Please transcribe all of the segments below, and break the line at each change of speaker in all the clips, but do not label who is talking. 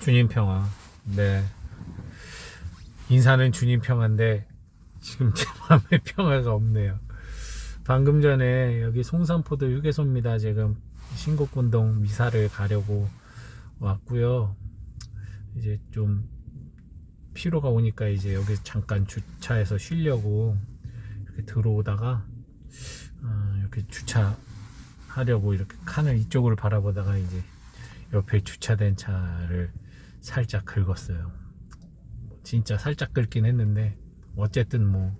주님 평화. 네. 인사는 주님 평화인데 지금 제 마음에 평화가 없네요. 방금 전에 여기 송산포도 휴게소입니다. 지금 신곡군동 미사를 가려고 왔고요. 이제 좀 피로가 오니까 이제 여기 잠깐 주차해서 쉬려고 이렇게 들어오다가 어, 이렇게 주차하려고 이렇게 칸을 이쪽을 바라보다가 이제 옆에 주차된 차를 살짝 긁었어요. 뭐 진짜 살짝 긁긴 했는데 어쨌든 뭐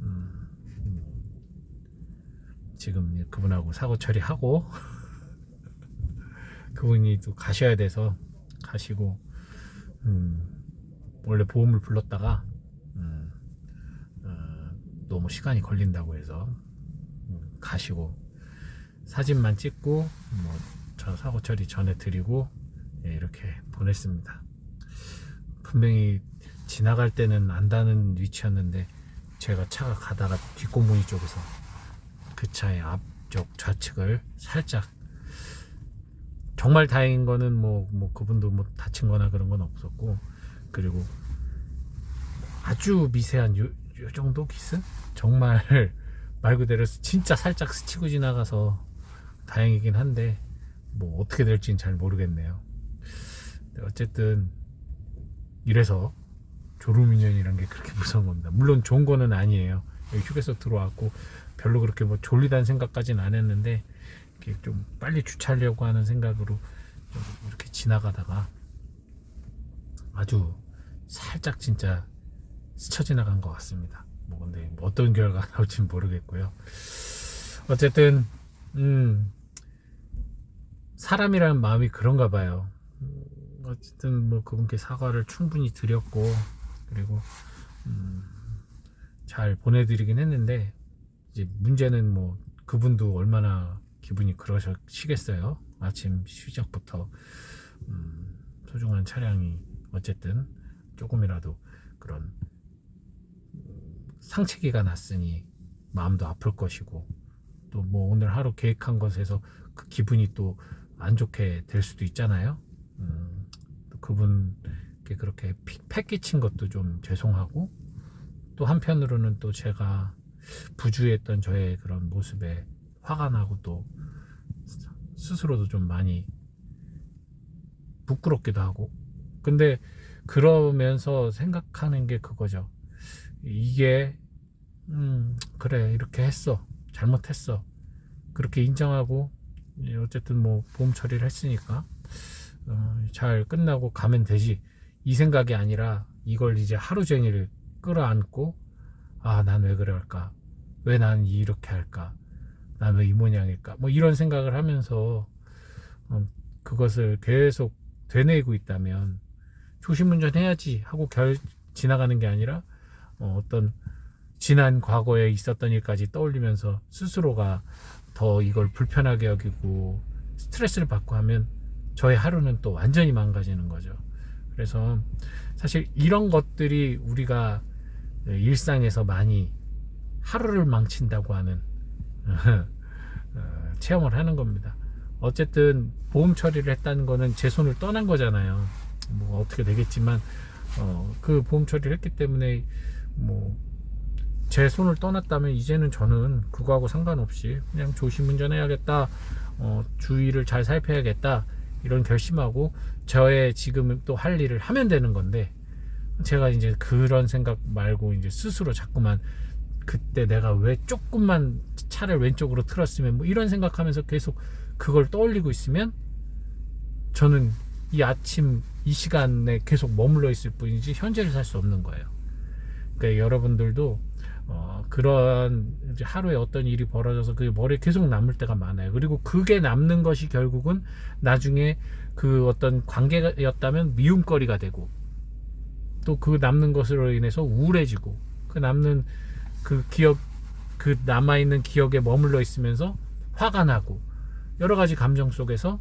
음, 지금 그분하고 사고 처리하고 그분이 또 가셔야 돼서 가시고 음, 원래 보험을 불렀다가 음, 어, 너무 시간이 걸린다고 해서 음, 가시고 사진만 찍고 뭐 저 사고 처리 전에 드리고 예, 이렇게 보냈습니다. 분명히 지나갈 때는 안다는 위치였는데 제가 차가 가다가 뒷공무니 쪽에서 그 차의 앞쪽 좌측을 살짝 정말 다행인 거는 뭐, 뭐 그분도 뭐 다친 거나 그런 건 없었고 그리고 아주 미세한 요, 요 정도 기스? 정말 말 그대로 진짜 살짝 스치고 지나가서 다행이긴 한데 뭐 어떻게 될지는 잘 모르겠네요. 근데 어쨌든 이래서 졸음운전이란 게 그렇게 무서운 겁니다. 물론 좋은 거는 아니에요. 휴게소 들어왔고 별로 그렇게 뭐 졸리다는 생각까지는 안 했는데 이렇게 좀 빨리 주차하려고 하는 생각으로 좀 이렇게 지나가다가 아주 살짝 진짜 스쳐 지나간 것 같습니다. 뭐 근데 뭐 어떤 결과가 나올지는 모르겠고요. 어쨌든 음 사람이라는 마음이 그런가 봐요. 음, 어쨌든 뭐 그분께 사과를 충분히 드렸고 그리고 음, 잘 보내드리긴 했는데 이제 문제는 뭐 그분도 얼마나 기분이 그러시겠어요. 아침 시작부터 음, 소중한 차량이 어쨌든 조금이라도 그런 음, 상체기가 났으니 마음도 아플 것이고 또 뭐 오늘 하루 계획한 것에서 그 기분이 또 안 좋게 될 수도 있잖아요. 음, 또 그분께 그렇게 피- 패 끼친 것도 좀 죄송하고 또 한편으로는 또 제가 부주의했던 저의 그런 모습에 화가 나고 또 스스로도 좀 많이 부끄럽기도 하고. 근데 그러면서 생각하는 게 그거죠. 이게 음 그래 이렇게 했어. 잘못했어. 그렇게 인정하고 예, 어쨌든 뭐 보험 처리를 했으니까 어, 잘 끝나고 가면 되지. 이 생각이 아니라 이걸 이제 하루 종일 끌어안고 아 난 왜 그럴까? 왜 난 이렇게 할까? 난 왜 이 모양일까? 뭐 이런 생각을 하면서 어, 그것을 계속 되뇌고 있다면 조심운전 해야지 하고 결 지나가는 게 아니라 어, 어떤 지난 과거에 있었던 일까지 떠올리면서 스스로가 더 이걸 불편하게 여기고 스트레스를 받고 하면 저의 하루는 또 완전히 망가지는 거죠. 그래서 사실 이런 것들이 우리가 일상에서 많이 하루를 망친다고 하는 어, 체험을 하는 겁니다. 어쨌든 보험 처리를 했다는 거는 제 손을 떠난 거잖아요. 뭐 어떻게 되겠지만 어, 그 보험 처리를 했기 때문에 뭐 제 손을 떠났다면 이제는 저는 그거하고 상관없이 그냥 조심 운전해야겠다. 어, 주의를 잘 살펴야겠다. 이런 결심하고 저의 지금 또 할 일을 하면 되는 건데 제가 이제 그런 생각 말고 이제 스스로 자꾸만 그때 내가 왜 조금만 차를 왼쪽으로 틀었으면 뭐 이런 생각하면서 계속 그걸 떠올리고 있으면 저는 이 아침 이 시간에 계속 머물러 있을 뿐이지 현재를 살 수 없는 거예요. 그러니까 여러분들도 어, 그런 이제 하루에 어떤 일이 벌어져서 그게 머리에 계속 남을 때가 많아요. 그리고 그게 남는 것이 결국은 나중에 그 어떤 관계였다면 미움거리가 되고 또 그 남는 것으로 인해서 우울해지고 그 남는 그 기억 그 남아 있는 기억에 머물러 있으면서 화가 나고 여러 가지 감정 속에서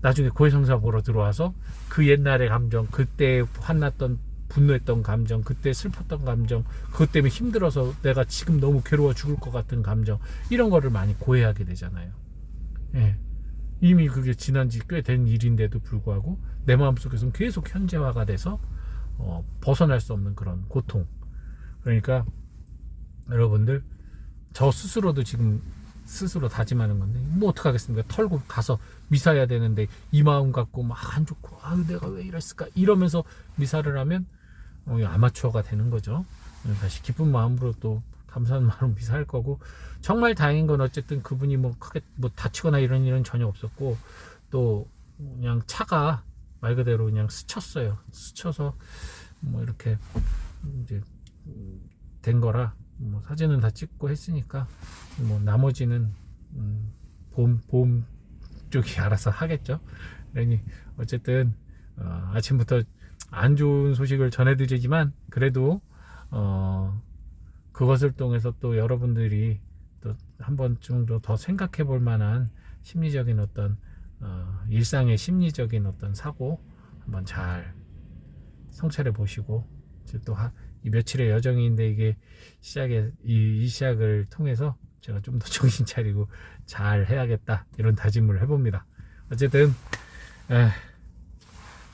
나중에 고해성사 보러 들어와서 그 옛날의 감정 그때 화났던 분노했던 감정 그때 슬펐던 감정 그것 때문에 힘들어서 내가 지금 너무 괴로워 죽을 것 같은 감정 이런 거를 많이 고해하게 되잖아요 예. 이미 그게 지난 지 꽤 된 일인데도 불구하고 내 마음속에서는 계속 현재화가 돼서 어, 벗어날 수 없는 그런 고통. 그러니까 여러분들 저 스스로도 지금 스스로 다짐하는 건데 뭐 어떡하겠습니까 털고 가서 미사해야 되는데 이 마음 갖고 막 안 좋고 아유 내가 왜 이랬을까 이러면서 미사를 하면 어, 아마추어가 되는 거죠 다시 기쁜 마음으로 또 감사한 마음으로 미사할 거고 정말 다행인 건 어쨌든 그분이 뭐 크게 뭐 다치거나 이런 일은 전혀 없었고 또 그냥 차가 말 그대로 그냥 스쳤어요 스쳐서 뭐 이렇게 이제 된 거라 뭐 사진은 다 찍고 했으니까 뭐 나머지는 음, 보험 보험 쪽이 알아서 하겠죠. 그러니 어쨌든 어, 아침부터 안 좋은 소식을 전해드리지만 그래도 어, 그것을 통해서 또 여러분들이 또 한 번 정도 더 생각해 볼 만한 심리적인 어떤 어, 일상의 심리적인 어떤 사고 한번 잘 성찰해 보시고 또 이 며칠의 여정인데 이게 시작에 이, 이 시작을 통해서 제가 좀 더 정신 차리고 잘 해야겠다 이런 다짐을 해봅니다. 어쨌든 에,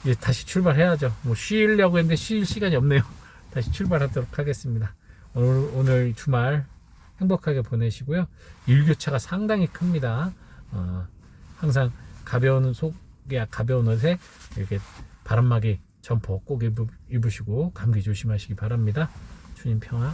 이제 다시 출발해야죠. 뭐 쉬려고 했는데 쉴 시간이 없네요. 다시 출발하도록 하겠습니다. 오늘, 오늘 주말 행복하게 보내시고요. 일교차가 상당히 큽니다. 어, 항상 가벼운 속에 가벼운 옷에 이렇게 바람막이 점퍼 꼭 입으, 입으시고 감기 조심하시기 바랍니다. 주님 평화